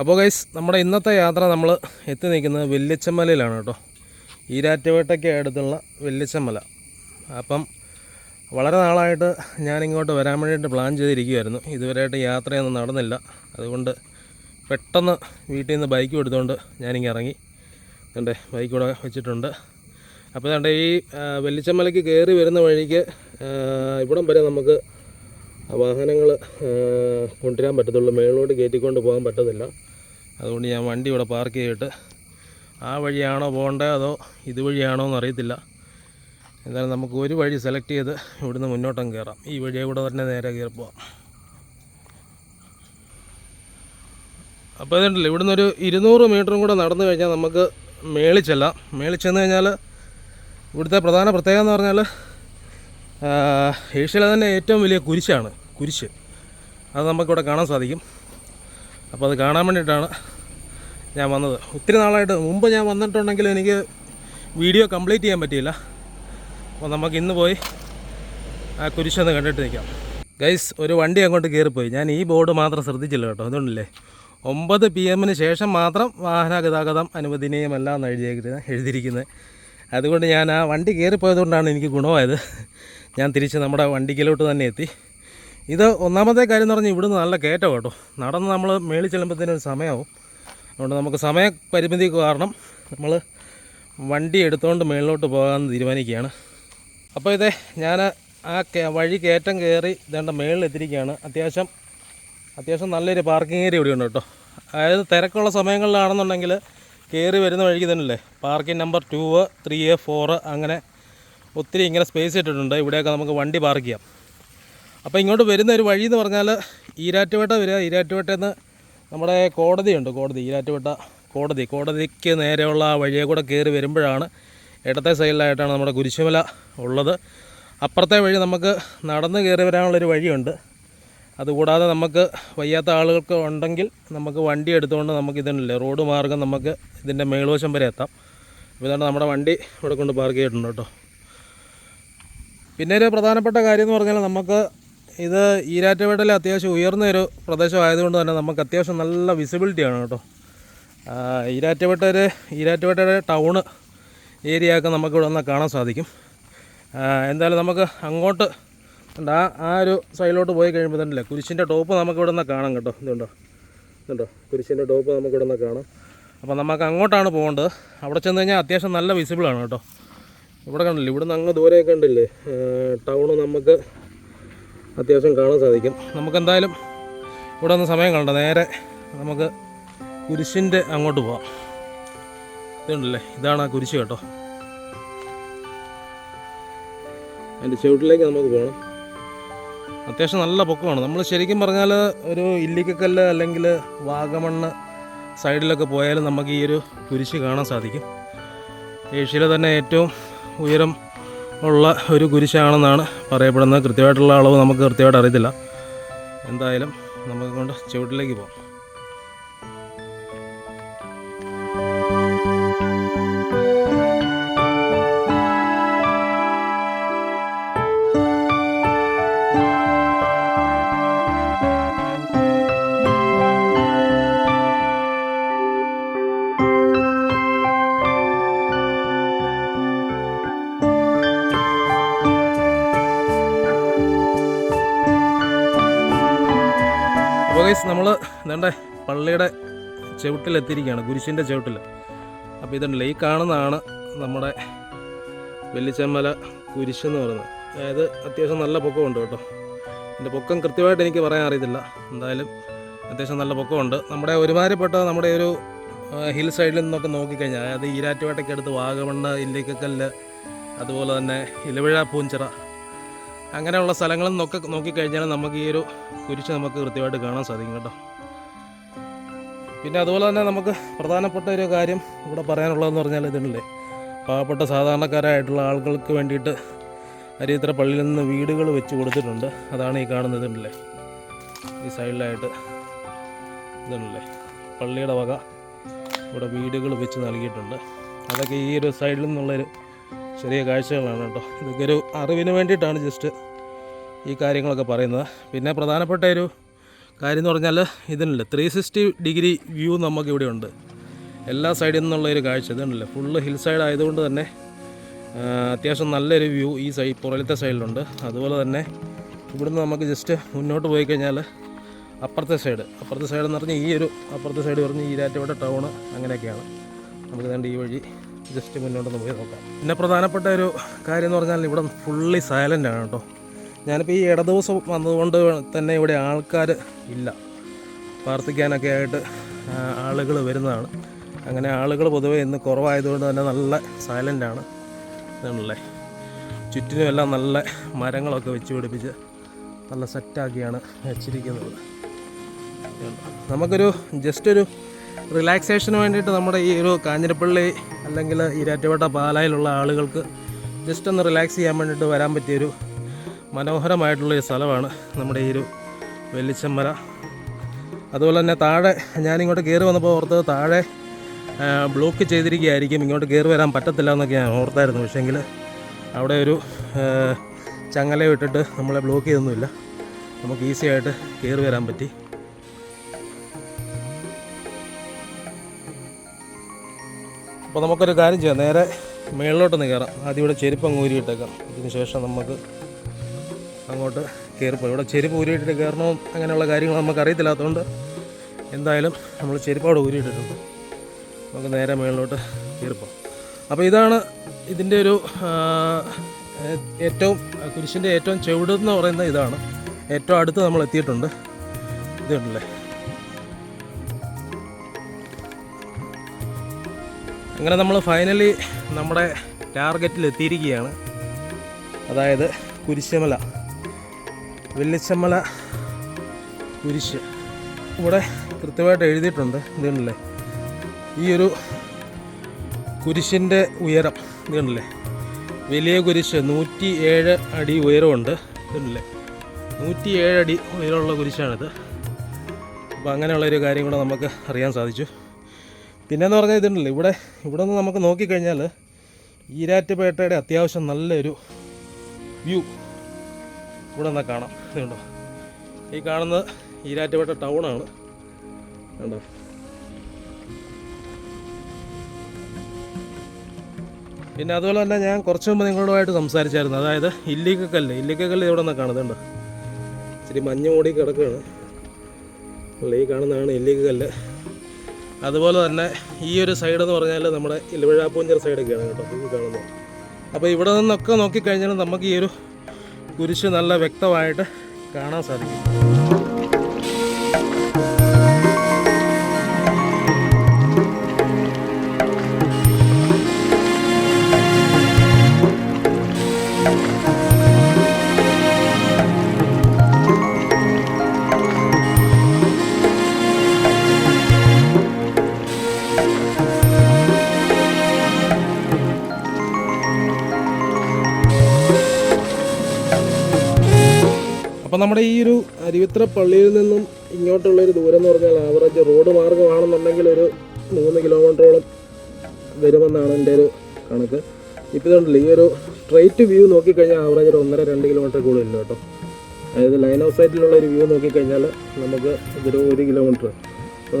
അപ്പോൾ ഗൈസ് നമ്മുടെ ഇന്നത്തെ യാത്ര നമ്മൾ എത്തി നിൽക്കുന്നത് വെല്ലിച്ചമലയിലാണ് കേട്ടോ. ഈരാറ്റുപേട്ടയ്ക്ക് അടുത്തുള്ള വെല്ലിച്ചമല അപ്പം വളരെ നാളായിട്ട് ഞാനിങ്ങോട്ട് വരാൻ വേണ്ടിയിട്ട് പ്ലാൻ ചെയ്തിരിക്കുമായിരുന്നു ഇതുവരെയായിട്ട് യാത്രയൊന്നും നടന്നില്ല. അതുകൊണ്ട് പെട്ടെന്ന് വീട്ടിൽ നിന്ന് ബൈക്ക് എടുത്തുകൊണ്ട് ഞാനിങ്ങ് ഇറങ്ങി. എന്റെ ബൈക്ക് കൂടെ വെച്ചിട്ടുണ്ട്. അപ്പോൾ ഇതാണ്ട് ഈ വെല്ലിച്ചമലയ്ക്ക് കയറി വരുന്ന വഴിക്ക് ഇവിടം വരെ നമുക്ക് വാഹനങ്ങൾ കൊണ്ടുവരാൻ പറ്റത്തുള്ളൂ. മേളിലോട്ട് കയറ്റിക്കൊണ്ട് പോകാൻ പറ്റത്തില്ല. അതുകൊണ്ട് ഞാൻ വണ്ടി ഇവിടെ പാർക്ക് ചെയ്തിട്ട് ആ വഴിയാണോ പോകേണ്ടത് അതോ ഇതുവഴിയാണോ എന്ന് അറിയത്തില്ല. എന്തായാലും നമുക്ക് ഒരു വഴി സെലക്ട് ചെയ്ത് ഇവിടുന്ന് മുന്നോട്ടം കയറാം. ഈ വഴിയെ കൂടെ തന്നെ നേരെ കയറി പോവാം. അപ്പോൾ ഇതുണ്ടല്ലോ ഇവിടുന്ന് ഒരു ഇരുന്നൂറ് മീറ്ററും കൂടെ നടന്നു കഴിഞ്ഞാൽ നമുക്ക് മേളിൽ മേളിച്ചെന്ന് കഴിഞ്ഞാൽ ഇവിടുത്തെ പ്രധാന പ്രത്യേകത എന്ന് പറഞ്ഞാൽ ഏഷ്യയിലെ തന്നെ ഏറ്റവും വലിയ കുരിശാണ് കുരിശ്. അത് നമുക്കിവിടെ കാണാൻ സാധിക്കും. അപ്പോൾ അത് കാണാൻ വേണ്ടിയിട്ടാണ് ഞാൻ വന്നത്. ഒത്തിരി നാളായിട്ട് മുമ്പ് ഞാൻ വന്നിട്ടുണ്ടെങ്കിൽ എനിക്ക് വീഡിയോ കംപ്ലീറ്റ് ചെയ്യാൻ പറ്റിയില്ല. അപ്പോൾ നമുക്ക് ഇന്ന് പോയി ആ കുരിശൊന്ന് കണ്ടിട്ട് നിൽക്കാം ഗൈസ് ഒരു വണ്ടി അങ്ങോട്ട് കയറിപ്പോയി. ഞാൻ ഈ ബോർഡ് മാത്രം ശ്രദ്ധിച്ചില്ല കേട്ടോ. അതുകൊണ്ടല്ലേ? ഒമ്പത് പി എമ്മിന് ശേഷം മാത്രം വാഹന ഗതാഗതം അനുവദനീയമല്ല എന്ന് എഴുതിയിരിക്കുന്നത് എഴുതിയിരിക്കുന്നത്. അതുകൊണ്ട് ഞാൻ ആ വണ്ടി കയറിപ്പോയതുകൊണ്ടാണ് എനിക്ക് ഗുണമായത്. ഞാൻ തിരിച്ച് നമ്മുടെ വണ്ടിക്കിലോട്ട് തന്നെ എത്തി. ഇത് ഒന്നാമത്തെ കാര്യം എന്ന് പറഞ്ഞാൽ ഇവിടുന്ന് നല്ല കയറ്റം കേട്ടോ. നടന്ന് നമ്മൾ മേളിൽ ഒരു സമയമാവും അതുകൊണ്ട് നമുക്ക് സമയ പരിമിതി കാരണം നമ്മൾ വണ്ടി എടുത്തുകൊണ്ട് മേളിലോട്ട് പോകാമെന്ന് തീരുമാനിക്കുകയാണ്. അപ്പോൾ ഇതേ ഞാൻ ആ വഴി കയറ്റം കയറി ഇതേണ്ട മേളിൽ എത്തിയിരിക്കുകയാണ് അത്യാവശ്യം അത്യാവശ്യം നല്ലൊരു പാർക്കിംഗ് ഏരിയ ഇവിടെ ഉണ്ട് കേട്ടോ. അതായത് തിരക്കുള്ള സമയങ്ങളിലാണെന്നുണ്ടെങ്കിൽ കയറി വരുന്ന വഴിക്ക് തന്നെയല്ലേ? Parking number two three four അങ്ങനെ ഒത്തിരി ഇങ്ങനെ സ്പേസ് ഇട്ടിട്ടുണ്ട്. ഇവിടെയൊക്കെ നമുക്ക് വണ്ടി പാർക്ക് ചെയ്യാം. അപ്പോൾ ഇങ്ങോട്ട് വരുന്ന ഒരു വഴി എന്ന് പറഞ്ഞാൽ ഈരാറ്റുപേട്ട വരിക. ഈരാറ്റുപേട്ടയിൽ നിന്ന് നമ്മുടെ കോടതിയുണ്ട്. കോടതി ഈരാറ്റുപേട്ട കോടതി. കോടതിക്ക് നേരെയുള്ള ആ വഴിയെ കൂടെ കയറി വരുമ്പോഴാണ് ഇടത്തെ സൈഡിലായിട്ടാണ് നമ്മുടെ കുരിശുമല ഉള്ളത്. അപ്പുറത്തെ വഴി നമുക്ക് നടന്ന് കയറി വരാനുള്ളൊരു വഴിയുണ്ട്. അതുകൂടാതെ നമുക്ക് വയ്യാത്ത ആളുകൾക്ക് ഉണ്ടെങ്കിൽ നമുക്ക് വണ്ടി എടുത്തുകൊണ്ട് നമുക്ക് ഇതുണ്ടല്ലേ റോഡ് മാർഗം നമുക്ക് ഇതിന്റെ മേൽവശം വരെ എത്താം. അപ്പോൾ ഇതാണ് നമ്മുടെ വണ്ടി ഇവിടെ കൊണ്ട് പാർക്ക് ചെയ്തിട്ടുണ്ട് കേട്ടോ. പിന്നെ ഒരു പ്രധാനപ്പെട്ട കാര്യം എന്ന് പറഞ്ഞാൽ നമുക്ക് ഇത് ഈരാറ്റുപേട്ടയിലെ അത്യാവശ്യം ഉയർന്ന ഒരു പ്രദേശമായതുകൊണ്ട് തന്നെ നമുക്ക് അത്യാവശ്യം നല്ല വിസിബിലിറ്റിയാണ് കേട്ടോ. ഈരാറ്റുപേട്ട ഒരു ഈരാറ്റുപേട്ടയുടെ ടൗണ് ഏരിയ ഒക്കെ നമുക്ക് ഇവിടെ കാണാൻ സാധിക്കും. എന്തായാലും നമുക്ക് അങ്ങോട്ട് ആ ആ ഒരു സൈഡിലോട്ട് പോയി കഴിയുമ്പോൾ തന്നെ അല്ലേ കുരിശിന്റെ ടോപ്പ് നമുക്ക് ഇവിടെ കാണാം കേട്ടോ. ഇതുണ്ടോ? ഇതുണ്ടോ? കുരിശിന്റെ ടോപ്പ് നമുക്ക് ഇവിടെ കാണാം. അപ്പോൾ നമുക്ക് അങ്ങോട്ടാണ് പോകേണ്ടത്. അവിടെ ചെന്ന് കഴിഞ്ഞാൽ അത്യാവശ്യം നല്ല വിസിബിളാണ് കേട്ടോ. ഇവിടെ കണ്ടില്ലേ? നിന്ന് അങ്ങ് ദൂരെയൊക്കെ കണ്ടില്ലേ? ടൗണ് നമുക്ക് അത്യാവശ്യം കാണാൻ സാധിക്കും. നമുക്ക് എന്തായാലും ഇവിടെ ഒന്ന് സമയം കണ്ട നേരെ നമുക്ക് കുരിശിന്റെ അങ്ങോട്ട് പോവാം. ഇതുണ്ടല്ലേ? ഇതാണ് ആ കുരിശ് കേട്ടോ. അതിന്റെ ചുവട്ടിലേക്ക് നമുക്ക് പോകണം അത്യാവശ്യം നല്ല പൊക്കമാണ്. നമ്മൾ ശരിക്കും പറഞ്ഞാൽ ഒരു ഇല്ലിക്കക്കല്ല് അല്ലെങ്കിൽ വാഗമണ്ണ് സൈഡിലൊക്കെ പോയാലും നമുക്ക് ഈ ഒരു കുരിശ് കാണാൻ സാധിക്കും. ഏഷ്യയിലെ തന്നെ ഏറ്റവും ഉയരം ഉള്ള ഒരു കുരിശാണെന്നാണ് പറയപ്പെടുന്നത്. കൃത്യമായിട്ടുള്ള അളവ് നമുക്ക് കൃത്യമായിട്ട് അറിയത്തില്ല. എന്തായാലും നമുക്ക് കൊണ്ട് ചുവട്ടിലേക്ക് പോകാം. നമ്മൾ പള്ളിയുടെ ചവിട്ടിലെത്തിയിരിക്കുകയാണ് കുരിശിന്റെ ചവിട്ടിൽ അപ്പോൾ ഇതുണ്ടല്ലോ ഈ കാണുന്നതാണ് നമ്മുടെ വെള്ളിച്ചമ്മല കുരിശെന്ന് പറയുന്നത്. അതായത് അത്യാവശ്യം നല്ല പൊക്കമുണ്ട് കേട്ടോ. എന്റെ പൊക്കം കൃത്യമായിട്ട് എനിക്ക് പറയാൻ അറിയത്തില്ല. എന്തായാലും അത്യാവശ്യം നല്ല പൊക്കമുണ്ട്. നമ്മുടെ ഒരുമാതിരിപ്പെട്ട നമ്മുടെ ഒരു ഹിൽ സൈഡിൽ നിന്നൊക്കെ നോക്കിക്കഴിഞ്ഞാൽ അതായത് ഈരാറ്റുപേട്ടയ്ക്കടുത്ത് വാഗമണ്ണ് ഇല്ലിക്കക്കല്ല് അതുപോലെ തന്നെ ഇലവിഴ പൂഞ്ചിറ അങ്ങനെയുള്ള സ്ഥലങ്ങളിൽ നോക്കി നോക്കിക്കഴിഞ്ഞാൽ നമുക്ക് ഈ ഒരു കുരിശ് നമുക്ക് കൃത്യമായിട്ട് കാണാൻ സാധിക്കും കേട്ടോ. പിന്നെ അതുപോലെ തന്നെ നമുക്ക് പ്രധാനപ്പെട്ട ഒരു കാര്യം ഇവിടെ പറയാനുള്ളതെന്ന് പറഞ്ഞാൽ ഇതുണ്ടല്ലേ. പാവപ്പെട്ട സാധാരണക്കാരായിട്ടുള്ള ആളുകൾക്ക് വേണ്ടിയിട്ട് അരിയത്ര പള്ളിയിൽ നിന്ന് വീടുകൾ വെച്ച് കൊടുത്തിട്ടുണ്ട്. അതാണ് ഈ കാണുന്നത് ഇതുണ്ടല്ലേ. ഈ സൈഡിലായിട്ട് ഇതുണ്ടല്ലേ. പള്ളിയുടെ വക ഇവിടെ വീടുകൾ വെച്ച് നൽകിയിട്ടുണ്ട്. അതൊക്കെ ഈ ഒരു സൈഡിൽ നിന്നുള്ളൊരു ചെറിയ കാഴ്ചകളാണ് കേട്ടോ. ഇതൊക്കെ ഒരു അറിവിന് വേണ്ടിയിട്ടാണ് ജസ്റ്റ് ഈ കാര്യങ്ങളൊക്കെ പറയുന്നത്. പിന്നെ പ്രധാനപ്പെട്ട ഒരു കാര്യം എന്ന് പറഞ്ഞാൽ ഇതിനല്ലേ ത്രീ സിക്സ്റ്റി ഡിഗ്രി വ്യൂ നമുക്ക് ഇവിടെ ഉണ്ട്. എല്ലാ സൈഡിൽ നിന്നുള്ള ഒരു കാഴ്ച ഇതുണ്ടല്ലേ. ഫുള്ള് ഹിൽ സൈഡ് ആയതുകൊണ്ട് തന്നെ അത്യാവശ്യം നല്ലൊരു വ്യൂ ഈ സൈഡ് പുറലത്തെ സൈഡിലുണ്ട് അതുപോലെ തന്നെ ഇവിടുന്ന് നമുക്ക് ജസ്റ്റ് മുന്നോട്ട് പോയി കഴിഞ്ഞാൽ അപ്പുറത്തെ സൈഡ് അപ്പുറത്തെ സൈഡ് എന്ന് പറഞ്ഞാൽ ഈ ഒരു അപ്പുറത്തെ സൈഡ് പറഞ്ഞ് ഈരാറ്റോടെ ടൗൺ അങ്ങനെയൊക്കെയാണ്. നമുക്ക് ഈ വഴി ജസ്റ്റ് മുന്നോട്ടൊന്ന് പോയി നോക്കാം. പിന്നെ പ്രധാനപ്പെട്ട ഒരു കാര്യം എന്ന് പറഞ്ഞാൽ ഇവിടെ ഫുള്ളി സൈലന്റ് ആണ് കേട്ടോ. ഞാനിപ്പോൾ ഈ ഇടദിവസം വന്നതുകൊണ്ട് തന്നെ ഇവിടെ ആൾക്കാർ ഇല്ല. പ്രാർത്ഥിക്കാനൊക്കെ ആയിട്ട് ആളുകൾ വരുന്നതാണ്. അങ്ങനെ ആളുകൾ പൊതുവേ ഇന്ന് കുറവായതുകൊണ്ട് തന്നെ നല്ല സൈലന്റ് ആണ്. ഇതാണല്ലേ ചുറ്റിനും എല്ലാം നല്ല മരങ്ങളൊക്കെ വെച്ച് പിടിപ്പിച്ച് നല്ല സെറ്റാക്കിയാണ് വെച്ചിരിക്കുന്നത്. നമുക്കൊരു ജസ്റ്റ് ഒരു റിലാക്സേഷന് വേണ്ടിയിട്ട് നമ്മുടെ ഈ ഒരു കാഞ്ഞിരപ്പള്ളി അല്ലെങ്കിൽ ഈരാറ്റുപേട്ട പാലായിലുള്ള ആളുകൾക്ക് ജസ്റ്റ് ഒന്ന് റിലാക്സ് ചെയ്യാൻ വേണ്ടിയിട്ട് വരാൻ പറ്റിയൊരു മനോഹരമായിട്ടുള്ളൊരു സ്ഥലമാണ് നമ്മുടെ ഈ ഒരു വെല്ലിച്ചമ്മര അതുപോലെ തന്നെ താഴെ ഞാനിങ്ങോട്ട് കയറി വന്നപ്പോൾ ഓർത്തത് താഴെ ബ്ലോക്ക് ചെയ്തിരിക്കുകയായിരിക്കും. ഇങ്ങോട്ട് കയറി വരാൻ പറ്റത്തില്ല എന്നൊക്കെ ഞാൻ ഓർത്തായിരുന്നു. പക്ഷേങ്കിൽ അവിടെ ഒരു ചങ്ങല ഇട്ടിട്ട് നമ്മളെ ബ്ലോക്ക് ചെയ്തൊന്നുമില്ല. നമുക്ക് ഈസി ആയിട്ട് കയറി വരാൻ പറ്റി. അപ്പോൾ നമുക്കൊരു കാര്യം ചെയ്യാം. നേരെ മേളിലോട്ടൊന്ന് കയറാം. ആദ്യം ഇവിടെ ചെരുപ്പ് അങ്ങ് ഊരിയിട്ടേക്കാം. ഇതിന് ശേഷം നമുക്ക് അങ്ങോട്ട് കയറിപ്പോയി ഇവിടെ ചെരുപ്പ് ഊരിയിട്ടിട്ട് കയറണവും അങ്ങനെയുള്ള കാര്യങ്ങൾ നമുക്ക് അറിയത്തില്ലാത്തതുകൊണ്ട് എന്തായാലും നമ്മൾ ചെരുപ്പ് അവിടെ ഊരിയിട്ടിട്ടുണ്ട്. നമുക്ക് നേരെ മേളിലോട്ട് കയറിപ്പോം അപ്പോൾ ഇതാണ് ഇതിന്റെ ഒരു ഏറ്റവും കുരിശിന്റെ ഏറ്റവും ചെവിടെന്ന് പറയുന്ന ഇതാണ്. ഏറ്റവും അടുത്ത് നമ്മൾ എത്തിയിട്ടുണ്ട്. ഇതുണ്ടല്ലേ? അങ്ങനെ നമ്മൾ ഫൈനലി നമ്മുടെ ടാർഗറ്റിൽ എത്തിയിരിക്കുകയാണ്. അതായത് കുരിശമല വെള്ളിച്ചമല കുരിശ്. ഇവിടെ കൃത്യമായിട്ട് എഴുതിയിട്ടുണ്ട് ഇതുണ്ടല്ലേ? ഈ ഒരു കുരിശിന്റെ ഉയരം ഇതുണ്ടല്ലേ? വലിയ കുരിശ് നൂറ്റി ഏഴ് അടി ഉയരമുണ്ട് ഇതുണ്ടല്ലേ? നൂറ്റി ഏഴ് അടി ഉയരമുള്ള കുരിശാണിത്. അപ്പോൾ അങ്ങനെയുള്ളൊരു കാര്യം കൂടെ നമുക്ക് അറിയാൻ സാധിച്ചു. പിന്നെന്ന് പറഞ്ഞാൽ ഇതുണ്ടല്ലോ. ഇവിടെ ഇവിടെ നിന്ന് നമുക്ക് നോക്കിക്കഴിഞ്ഞാൽ ഈരാറ്റുപേട്ടയുടെ അത്യാവശ്യം നല്ലൊരു വ്യൂ ഇവിടെ നിന്നാൽ കാണാം. ഇതുണ്ടോ ഈ കാണുന്നത് ഈരാറ്റുപേട്ട ടൗണാണ് കണ്ടോ? പിന്നെ അതുപോലെ തന്നെ ഞാൻ കുറച്ച് മുമ്പ് നിങ്ങളുമായിട്ട് സംസാരിച്ചായിരുന്നു. അതായത് ഇല്ലിക്കക്കല്ല്. ഇല്ലിക്കക്കല്ല് ഇവിടെ നിന്ന് കാണുന്നുണ്ട് ഇച്ചിരി മഞ്ഞ് മൂടി കിടക്കുകയാണ് ഈ കാണുന്നതാണ് ഇല്ലിക്കക്കല്ല്. അതുപോലെ തന്നെ ഈ ഒരു സൈഡ് എന്ന് പറഞ്ഞാൽ നമ്മുടെ ഇലവിഴാപ്പൂഞ്ചർ സൈഡൊക്കെയാണ് കേട്ടോ ഈ കാണുന്നത്. അപ്പോൾ ഇവിടെ നിന്നൊക്കെ നോക്കിക്കഴിഞ്ഞാൽ നമുക്ക് ഈ ഒരു കുരിശ് നല്ല വ്യക്തമായിട്ട് കാണാൻ സാധിക്കും. അപ്പോൾ നമ്മുടെ ഈ ഒരു അരുവിത്ര പള്ളിയിൽ നിന്നും ഇങ്ങോട്ടുള്ള ഒരു ദൂരം എന്ന് പറഞ്ഞാൽ ആവറേജ് റോഡ് മാർഗമാണെന്നുണ്ടെങ്കിൽ ഒരു മൂന്ന് കിലോമീറ്ററോളം വരുമെന്നാണ് എന്റെ ഒരു കണക്ക്. ഇപ്പോൾ ഇതുണ്ടല്ലോ ഈ ഒരു സ്ട്രൈറ്റ് വ്യൂ നോക്കിക്കഴിഞ്ഞാൽ ആവറേജ് ഒരു ഒന്നര രണ്ട് കിലോമീറ്റർ കൂടുതലില്ല കേട്ടോ. അതായത് ലൈൻ ഓഫ് സൈറ്റിലുള്ള ഒരു വ്യൂ നോക്കിക്കഴിഞ്ഞാൽ നമുക്ക് ഇതൊരു ഒരു കിലോമീറ്റർ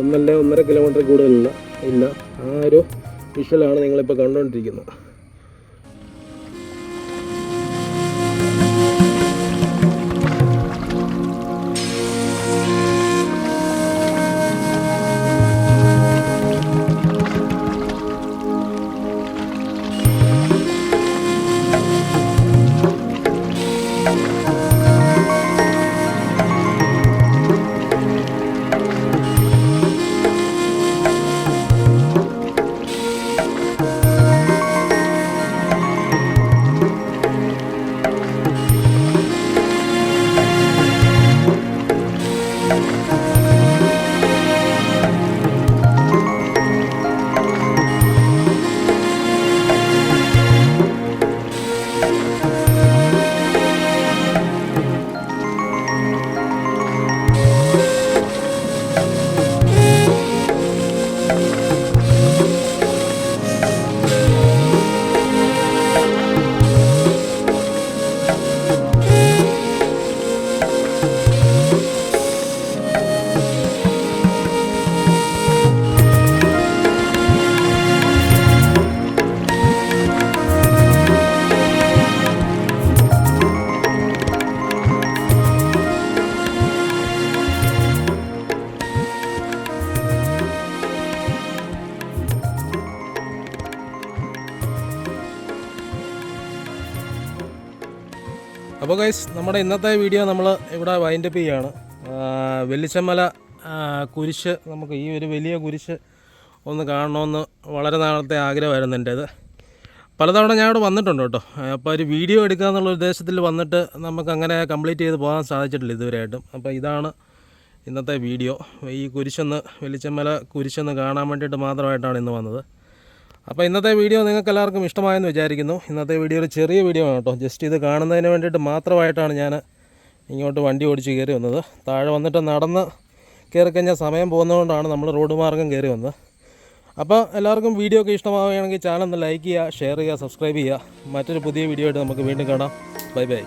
ഒന്നല്ല ഒന്നര കിലോമീറ്റർ കൂടുതലില്ല. ഇല്ല. ആ ഒരു വിഷ്വലാണ് നിങ്ങളിപ്പോൾ കണ്ടുകൊണ്ടിരിക്കുന്നത്. അപ്പോൾ ഗൈസ് നമ്മുടെ ഇന്നത്തെ വീഡിയോ നമ്മൾ ഇവിടെ വൈൻഡപ്പ് ചെയ്യുകയാണ് ആ, വെള്ളിച്ചമ്മല കുരിശ് നമുക്ക് ഈ ഒരു വലിയ കുരിശ് ഒന്ന് കാണണമെന്ന് വളരെ നാളത്തെ ആഗ്രഹമായിരുന്നു എന്റേത് പലതവണ ഞാൻ ഇവിടെ വന്നിട്ടുണ്ട് കേട്ടോ. അപ്പോൾ ഒരു വീഡിയോ എടുക്കുക എന്നുള്ള ഉദ്ദേശത്തിൽ വന്നിട്ട് നമുക്ക് അങ്ങനെ കംപ്ലീറ്റ് ചെയ്ത് പോകാൻ സാധിച്ചിട്ടില്ല ഇതുവരെയായിട്ടും. അപ്പോൾ ഇതാണ് ഇന്നത്തെ വീഡിയോ ഈ കുരിശൊന്ന് വെള്ളിച്ചമ്മല കുരിശൊന്ന് കാണാൻ വേണ്ടിയിട്ട് മാത്രമായിട്ടാണ് ഇന്ന് വന്നത്. അപ്പോൾ ഇന്നത്തെ വീഡിയോ നിങ്ങൾക്ക് എല്ലാവർക്കും ഇഷ്ടമായെന്ന് വിചാരിക്കുന്നു. ഇന്നത്തെ വീഡിയോ ഒരു ചെറിയ വീഡിയോ ആണ് കേട്ടോ. ജസ്റ്റ് ഇത് കാണുന്നതിന് വേണ്ടിയിട്ട് മാത്രമായിട്ടാണ് ഞാൻ ഇങ്ങോട്ട് വണ്ടി ഓടിച്ച് കയറി വന്നത്. താഴെ വന്നിട്ട് നടന്ന് കയറി കഴിഞ്ഞാൽ സമയം പോകുന്നതുകൊണ്ടാണ് നമ്മൾ റോഡ് മാർഗം കയറി വന്നത്. അപ്പോൾ എല്ലാവർക്കും വീഡിയോ ഒക്കെ ഇഷ്ടമാവുകയാണെങ്കിൽ ചാനൽ ഒന്ന് ലൈക്ക് ചെയ്യുക ഷെയർ ചെയ്യുക സബ്സ്ക്രൈബ് ചെയ്യുക. മറ്റൊരു പുതിയ വീഡിയോ ആയിട്ട് നമുക്ക് വീണ്ടും കാണാം. Bye bye